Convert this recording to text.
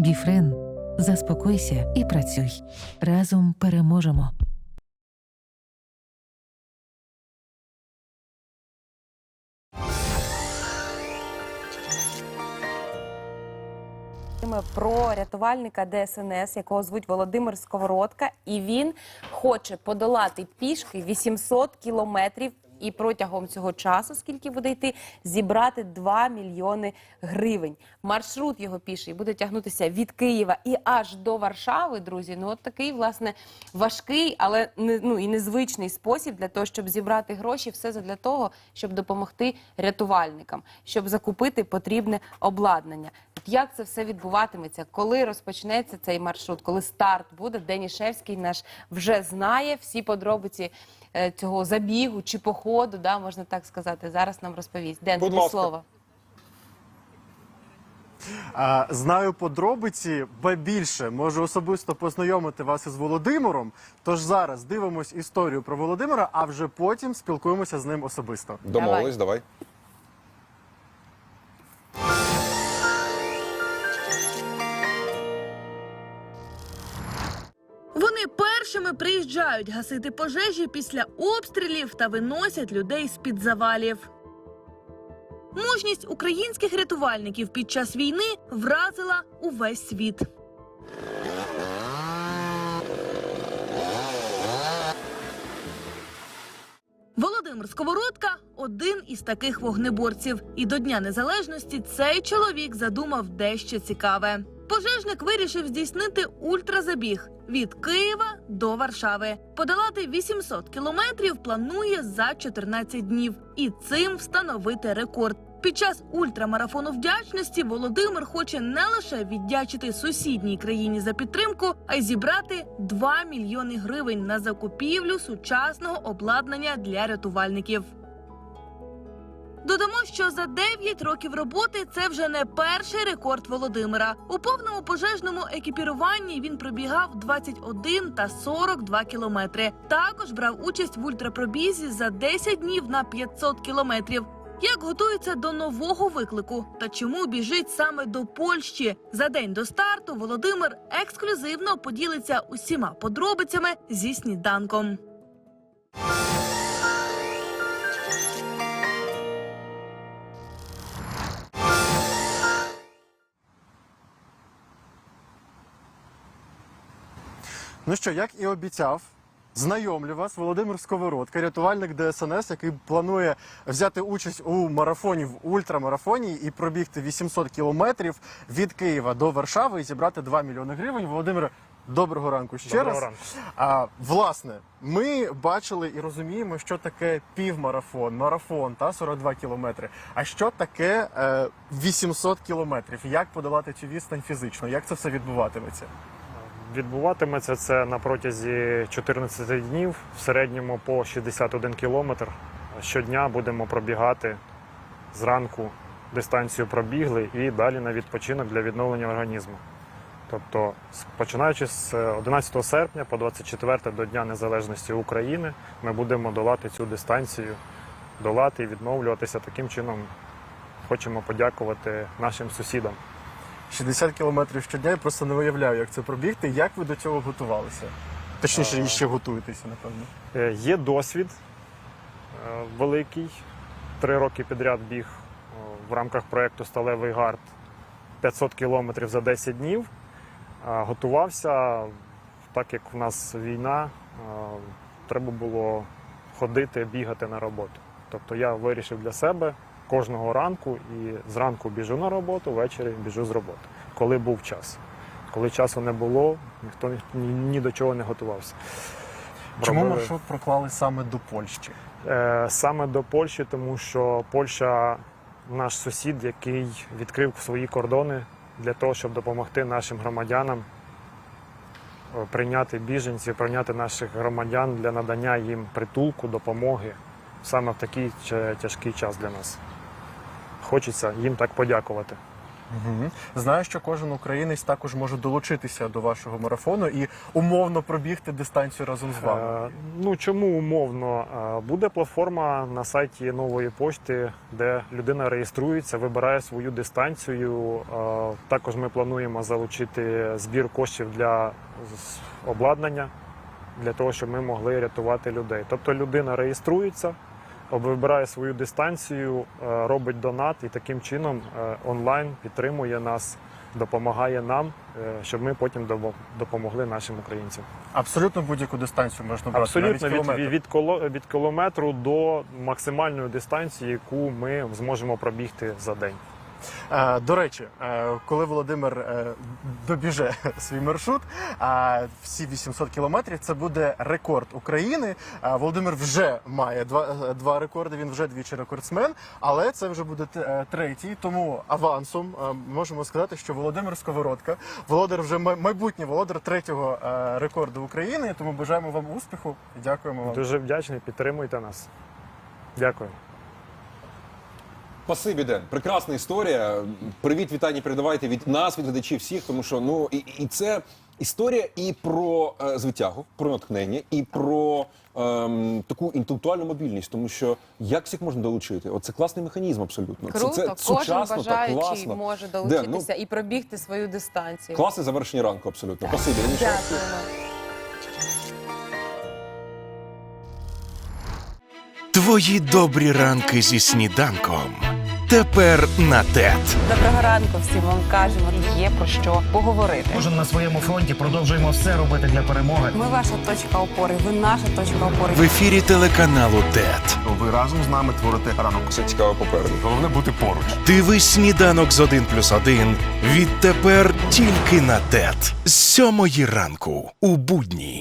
Біфрен. Заспокойся і працюй. Разом переможемо. Про рятувальника ДСНС, якого звуть Володимир Сковородка, і він хоче подолати пішки 800 кілометрів. І протягом цього часу, скільки буде йти, зібрати 2 мільйони гривень. Маршрут його піший буде тягнутися від Києва і аж до Варшави, друзі. Ну от такий власне важкий, але не ну і незвичний спосіб для того, щоб зібрати гроші. Все для того, щоб допомогти рятувальникам, щоб закупити потрібне обладнання. Як це все відбуватиметься? Коли розпочнеться цей маршрут? Коли старт буде? Денішевський наш вже знає всі подробиці цього забігу чи походу, да, можна так сказати. Зараз нам розповість. Ден, тобі слово. Знаю подробиці, ба більше можу особисто познайомити вас із Володимиром. Тож зараз дивимось історію про Володимира, а вже потім спілкуємося з ним особисто. Домовились, давай. Вони першими приїжджають гасити пожежі після обстрілів та виносять людей з-під завалів. Мужність українських рятувальників під час війни вразила увесь світ. Володимир Сковородка один із таких вогнеборців. І до Дня Незалежності цей чоловік задумав дещо цікаве. Пожежник вирішив здійснити ультразабіг від Києва до Варшави. Подолати 800 кілометрів планує за 14 днів і цим встановити рекорд. Під час ультрамарафону вдячності Володимир хоче не лише віддячити сусідній країні за підтримку, а й зібрати 2 мільйони гривень на закупівлю сучасного обладнання для рятувальників. Додамо, що за 9 років роботи це вже не перший рекорд Володимира. У повному пожежному екіпіруванні він пробігав 21 та 42 кілометри. Також брав участь в ультрапробізі за 10 днів на 500 кілометрів. Як готується до нового виклику та чому біжить саме до Польщі? За день до старту Володимир ексклюзивно поділиться усіма подробицями зі сніданком. Ну що, як і обіцяв, знайомлю вас Володимир Сковородка, рятувальник ДСНС, який планує взяти участь у марафоні в ультрамарафоні і пробігти 800 кілометрів від Києва до Варшави і зібрати 2 мільйони гривень. Володимире, доброго ранку ще Доброго раз. ранку. А, власне, ми бачили і розуміємо, що таке півмарафон, марафон та 42 кілометри. А що таке е, 800 кілометрів? Як подолати цю відстань фізично? Як це все відбуватиметься? Відбуватиметься це на протязі 14 днів, в середньому по 61 кілометр. Щодня будемо пробігати зранку дистанцію пробігли і далі на відпочинок для відновлення організму. Тобто, починаючи з е, 11 серпня по 24 до Дня Незалежності України, ми будемо долати цю дистанцію, долати і відновлюватися. Таким чином хочемо подякувати нашим сусідам. 60 кілометрів щодня, я просто не уявляю, як це пробігти. Як ви до цього готувалися? Точніше, і ще готуєтеся, напевно. Е, Є досвід е, великий. Три роки підряд біг е, в рамках проєкту Сталевий гард 500 кілометрів за 10 днів. Готувався, так як в нас війна, е, треба було ходити, бігати на роботу. Тобто я вирішив для себе кожного ранку і зранку біжу на роботу, ввечері біжу з роботи, коли був час. Коли часу не було, ніхто ні, ні до чого не готувався. Чому Робили- маршрут проклали саме до Польщі? Е, Саме до Польщі, тому що Польща наш сусід, який відкрив свої кордони для того, щоб допомогти нашим громадянам е, прийняти біженців, прийняти наших громадян для надання їм притулку, допомоги саме в такий тяжкий час для нас. Хочеться їм так подякувати. Угу. Знаю, що кожен українець також може долучитися до вашого марафону і умовно пробігти дистанцію разом з вами. Е, Ну чому умовно? Е, Буде платформа на сайті нової пошти, де людина реєструється, вибирає свою дистанцію. Е, Також ми плануємо залучити збір коштів для обладнання для того, щоб ми могли рятувати людей. Тобто людина реєструється, вибирає свою дистанцію, е, робить донат і таким чином е, онлайн підтримує нас, допомагає нам, е, щоб ми потім допомогли нашим українцям. Абсолютно будь-яку дистанцію можна брати. Абсолютно навіть від, від, від, коло, від кілометру до максимальної дистанції, яку ми зможемо пробігти за день. Е, До речі, е, коли Володимир е, добіже свій маршрут, а всі 800 кілометрів, це буде рекорд України. Володимир вже має два, два рекорди. Він вже двічі рекордсмен, але це вже буде третій. Тому авансом можемо сказати, що Володимир Сковородка, володар вже май- майбутній володар третього рекорду України. Тому бажаємо вам успіху і дякуємо вам. Дуже вдячний, підтримуйте нас. Дякую. Спасибі, Ден. Прекрасна історія. Привіт, вітання передавайте від нас, від глядачів всіх, тому що ну і, і це історія і про е, звитягу, про натхнення, і про ем, таку інтелектуальну мобільність, тому що як всіх можна долучити? Оце класний механізм абсолютно. Круто, це, це кожен сучасно та бажаючий класно. може Ден, долучитися і пробігти свою дистанцію. ну, класне завершення ранку, абсолютно. Спасибі. Дякуємо. Твої добрі ранки зі сніданком. Тепер на ТЕТ. Доброго ранку всім вам кажемо. Тут є про що поговорити. Кожен на своєму фронті продовжуємо все робити для перемоги. Ми ваша точка опори. Ви наша точка опори. В ефірі телеканалу ТЕТ. Ви разом з нами творите ранок. Все цікаво попереду. Головне бути поруч. Дивись сніданок з 1 плюс 1. Відтепер тільки на ТЕТ. З сьомої ранку у будні.